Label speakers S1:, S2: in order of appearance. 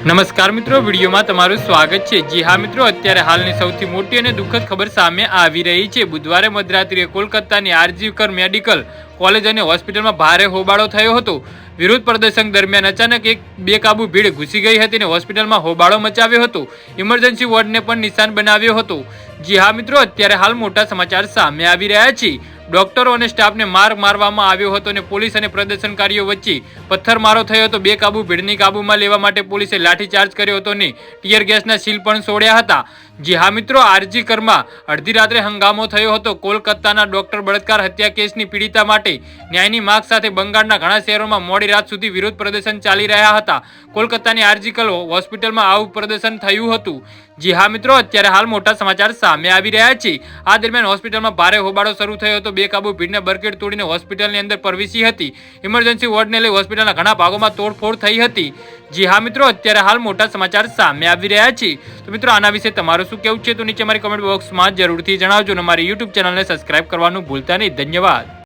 S1: નમસ્કાર મિત્રો, વિડીયોમાં તમારું સ્વાગત છે. જી હા મિત્રો, અત્યારે હાલની સૌથી મોટી અને દુઃખદ ખબર સામે આવી રહી છે. બુધવારે મધરાત્રિએ કોલકાતાની આરજીકર મેડિકલ કોલેજ અને હોસ્પિટલમાં ભારે હોબાળો થયો હતો. વિરોધ પ્રદર્શન દરમિયાન અચાનક એક બેકાબુ ભીડ ઘૂસી ગઈ હતી અને હોસ્પિટલમાં હોબાળો મચાવ્યો હતો. ઇમરજન્સી વોર્ડને પણ નિશાન બનાવ્યો હતો. જી હા મિત્રો, અત્યારે હાલ મોટા સમાચાર સામે આવી રહ્યા છે. ડોક્ટરો અને સ્ટાફને માર મારવામાં આવ્યો હતો અને પોલીસ અને પ્રદર્શનકારીઓ વચ્ચે પથ્થરમારો થયો હતો. બે કાબુ ભીડની કાબૂમાં લેવા માટે પોલીસે લાઠીચાર્જ કર્યો હતો અને ટીયર ગેસના સીલ પણ છોડ્યા હતા. જી હા મિત્રો, આરજી કરમાં. અડધી રાત્રે હંગામો થયો હતો. કોલકાતાના ડોક્ટર બળાત્કાર હત્યા કેસની પીડિતા માટે ન્યાયની માગ સાથે બંગાળના ઘણા શહેરોમાં મોડી રાત સુધી વિરોધ પ્રદર્શન ચાલી રહ્યા હતા. કોલકાતાની આરજીકલ હોસ્પિટલમાં આવું પ્રદર્શન થયું હતું. જી હા મિત્રો, અત્યારે હાલ મોટા સમાચાર સામે આવી રહ્યા છે. આ દરમિયાન હોસ્પિટલમાં ભારે હોબાળો શરૂ થયો હતો. બેકાબુ ભીડને બરકેટ તોડીને હોસ્પિટલની અંદર પ્રવેશી હતી. ઇમરજન્સી વોર્ડને લઈ હોસ્પિટલના ઘણા ભાગોમાં તોડફોડ થઈ હતી. જી હા મિત્રો, અત્યારે હાલ મોટા સમાચાર સામે આવી રહ્યા છે. તો મિત્રો, આના વિશે તમારું શું કેવું છે તો નીચે મારી કમેન્ટ બોક્સમાં જરૂરથી જણાવજો અને મારી યુટ્યુબ ચેનલને સબસ્ક્રાઇબ કરવાનું ભૂલતા નહીં. ધન્યવાદ.